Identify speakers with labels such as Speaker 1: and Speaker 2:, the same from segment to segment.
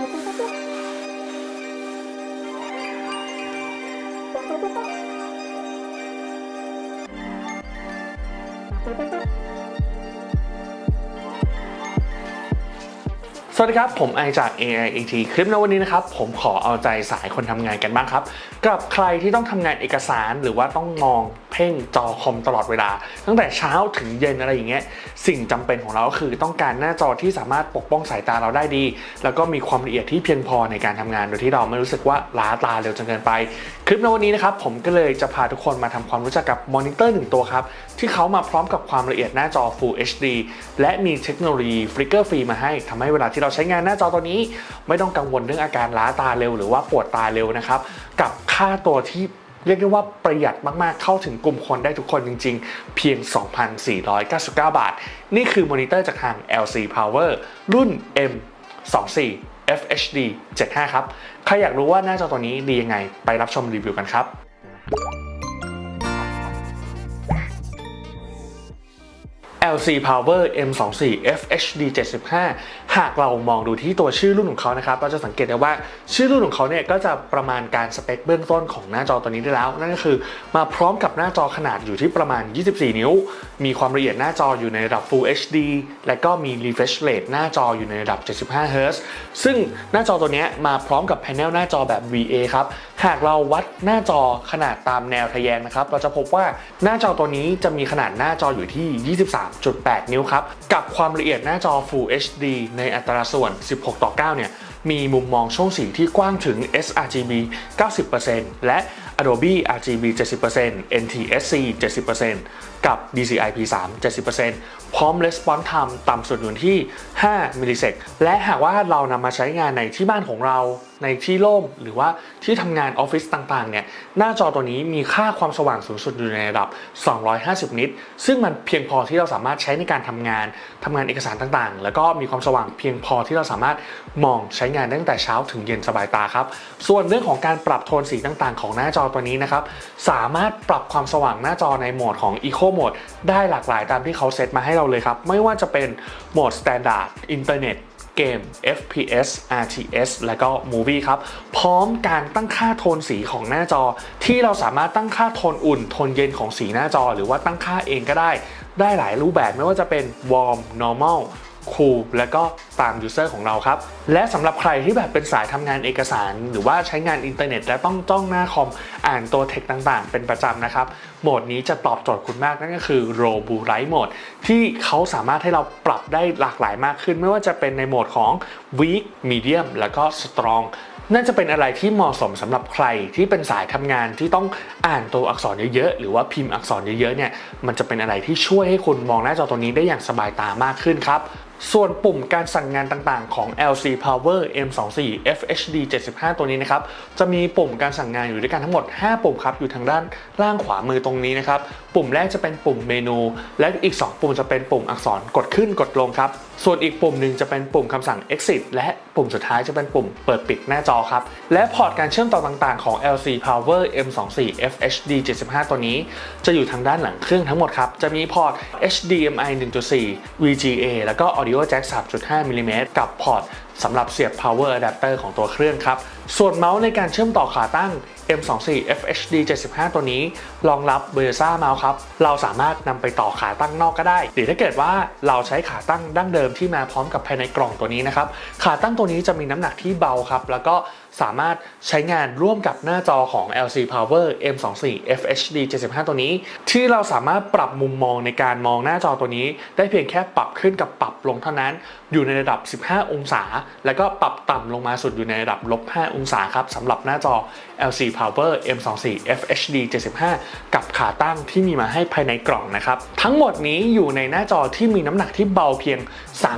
Speaker 1: สวัสดีครับ ผมไอจาก AIAT คลิปในวันนี้นะครับ ผมขอเอาใจสายคนทำงานกันบ้างครับ กับใครที่ต้องทำงานเอกสารหรือว่าต้องมอง พ่งจอคอมตลอดเวลา ตั้งแต่เช้าถึงเย็นอะไรอย่างเงี้ยสิ่งจำเป็นของเราก็คือต้องการหน้าจอที่สามารถปกป้องสายตาเราได้ดี แล้วก็มีความละเอียดที่เพียงพอในการทำงานโดยที่เราไม่รู้สึกว่าล้าตาเร็วจนเกินไป คลิปในวันนี้นะครับผมก็เลยจะพาทุกคนมาทำความรู้จักกับมอนิเตอร์หนึ่งตัวครับที่เขามาพร้อมกับความละเอียดหน้าจอ Full HD และมีเทคโนโลยีฟลิกเกอร์ฟรีมาให้ทำให้เวลาที่เราใช้งานหน้าจอตัวนี้ ไม่ต้องกังวลเรื่องอาการล้าตาเร็ว หรือว่าปวดตาเร็วนะครับกับค่าตัวที่ เรียกได้ว่าประหยัดมากๆ เข้าถึงกลุ่มคนได้ทุกคนจริง ๆ เพียง 2,499 บาท นี่คือมอนิเตอร์จากทาง LC Power รุ่น M24 FHD 75 ครับ ใครอยากรู้ว่าหน้าจอตัวนี้ดียังไง ไปรับชมรีวิวกันครับ LC Power M24 FHD 75หากเรามองดูที่ตัวชื่อรุ่นของเขานะครับเราจะสังเกตได้ว่าชื่อรุ่นของเขาเนี่ยก็จะประมาณการสเปคเบื้องต้นของหน้าจอตัวนี้ได้แล้ว นั่นก็คือมาพร้อมกับหน้าจอขนาดอยู่ที่ประมาณ 24 นิ้ว มีความละเอียดหน้าจออยู่ในระดับ Full HD และก็มี refresh rate หน้าจออยู่ในระดับ 75 Hz ซึ่งหน้าจอตัวนี้มาพร้อมกับแผงหน้าจอแบบ VA ครับ หากเราวัดหน้าจอขนาดตามแนวทะแยงนะครับ เราจะพบว่าหน้าจอตัวนี้จะมีขนาดหน้าจออยู่ที่ 23.8 นิ้วครับ กับความละเอียดหน้าจอ Full HD ในในอัตราส่วน 16 ต่อ 9 เนี่ยมีมุมมองช่องสีที่กว้างถึง sRGB 90%และ Adobe RGB 70% NTSC 70%กับ DCI-P3 70%พร้อม Response Time ต่ำสุดอยู่ที่ 5 มิลลิเซกและหากว่าเรานำมาใช้งานในที่บ้านของเรา ในที่โล่งหรือว่าที่ทำงานออฟฟิศต่างๆ เนี่ย หน้าจอตัวนี้มีค่าความสว่างสูงสุดอยู่ในระดับ 250 นิต ซึ่งมันเพียงพอที่เราสามารถใช้ในการทำงานทำงานเอกสารต่างๆ แล้วก็มีความสว่างเพียงพอที่เราสามารถมองใช้งานตั้งแต่เช้าถึงเย็นสบายตาครับ ส่วนเรื่องของการปรับโทนสีต่างๆ ของหน้าจอตัวนี้นะครับ สามารถปรับความสว่างหน้าจอในโหมดของ Eco Mode ได้หลากหลายตามที่เขาเซตมาให้เราเลยครับ ไม่ว่าจะเป็นโหมด Standard Internet เกม FPS RTS และก็ Movie ครับ พร้อมการตั้งค่าโทนสีของหน้าจอ ที่เราสามารถตั้งค่าโทนอุ่น โทนเย็นของสีหน้าจอ หรือว่าตั้งค่าเองก็ได้ ได้หลายรูปแบบไม่ว่าจะเป็น Warm Normal คูลและก็ตามยูเซอร์ของเราครับ และสำหรับใครที่แบบเป็นสายทำงานเอกสาร หรือว่าใช้งานอินเทอร์เน็ต และต้องจ้องหน้าคอมอ่านตัวเทคต่างๆ เป็นประจำนะครับ โหมดนี้จะตอบโจทย์คุณมากนั่นก็คือ r o Blue Light Mode ที่เขาสามารถให้เราปรับได้หลากหลายมากขึ้น ไม่ว่าจะเป็นในโหมดของ Weak Medium แล้วก็ Strong น่าจะเป็นอะไรที่เหมาะสมสำหรับใครที่เป็นสายทำงานที่ต้องอ่านตัวอักษรเยอะๆ หรือว่าพิมพ์อักษรเยอะๆเนี่ยมันจะเป็นอะไรที่ช่วยให้คุณมองหน้าจอตัวนี้ได้อย่างสบายตามากขึ้นครับ ส่วนปุ่มการสั่งงานต่างๆ ของ LC Power M24 FHD 75 ตัวนี้นะครับ จะมีปุ่มการสั่งงานอยู่ด้วยกันทั้งหมด 5 ปุ่มครับ อยู่ทางด้านล่างขวามือตรงนี้นะครับ ปุ่มแรกจะเป็นปุ่มเมนู และอีก 2 ปุ่มจะเป็นปุ่มอักษรกดขึ้นกดลงครับ ส่วนอีกปุ่มหนึ่งจะเป็นปุ่มคำสั่ง exit และปุ่มสุดท้ายจะเป็นปุ่มเปิดปิดหน้าจอครับ และพอร์ตการเชื่อมต่อต่างๆของ LC Power M24 FHD 75 ตัวนี้ จะอยู่ทางด้านหลังเครื่องทั้งหมดครับ จะมีพอร์ต HDMI 1.4 VGA แล้วก็ Audio Jack 3.5มิลลิเมตรกับพอร์ตสำหรับเสียบ power adapter ของตัวเครื่องครับ ส่วนเมาส์ในการเชื่อมต่อขาตั้ง M24 FHD 75 ตัวนี้รองรับ Versa เมาส์ครับ เราสามารถนำไปต่อขาตั้งนอกก็ได้ หรือถ้าเกิดว่าเราใช้ขาตั้งดั้งเดิมที่มาพร้อมกับภายในกล่องตัวนี้นะครับ ขาตั้งตัวนี้จะมีน้ำหนักที่เบาครับ แล้วก็สามารถใช้งานร่วมกับหน้าจอของ LC Power M24 FHD 75 ตัวนี้ ที่เราสามารถปรับมุมมองในการมองหน้าจอตัวนี้ ได้เพียงแค่ปรับขึ้นกับปรับลงเท่านั้น อยู่ในระดับ 15 องศา แล้วก็ปรับต่ำลงมาสุดอยู่ในระดับลบ 5 องศาครับสำหรับหน้าจอ LC Power M24 FHD 75 กับขาตั้งที่มีมาให้ภายในกล่องนะครับ ทั้งหมดนี้อยู่ในหน้าจอที่มีน้ำหนักที่เบาเพียง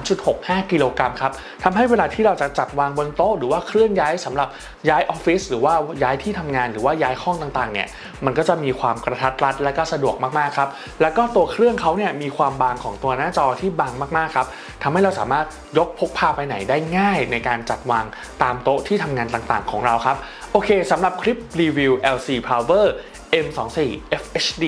Speaker 1: 3.65 กิโลกรัมครับทำให้เวลาที่เราจะจัดวางบนโต๊ะหรือว่าเคลื่อนย้ายสำหรับย้ายออฟฟิศหรือว่าย้ายที่ทำงานหรือว่าย้ายห้องต่างๆเนี่ยมันก็จะมีความกระทัดรัดและก็สะดวกมากๆครับแล้วก็ตัวเครื่องเขาเนี่ยมีความบางของตัวหน้าจอที่บางมากๆครับทำให้เราสามารถยกพกพาไปไหนได้ง่ายในการจัดวางตามโต๊ะที่ทำงานต่างๆ ของเราครับ โอเคสำหรับคลิปรีวิว LC Power M24 FHD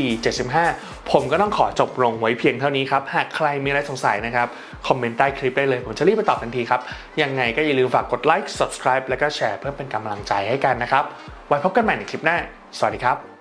Speaker 1: 75 ผมก็ต้องขอจบลงไว้เพียงเท่านี้ครับ หากใครมีอะไรสงสัยนะครับ คอมเมนต์ใต้คลิปได้เลย ผมจะรีบไปตอบทันทีครับ ยังไงก็อย่าลืมฝากกดไลค์ subscribe แล้วก็แชร์เพื่อเป็นกำลังใจให้กันนะครับ ไว้พบกันใหม่ในคลิปหน้า สวัสดีครับ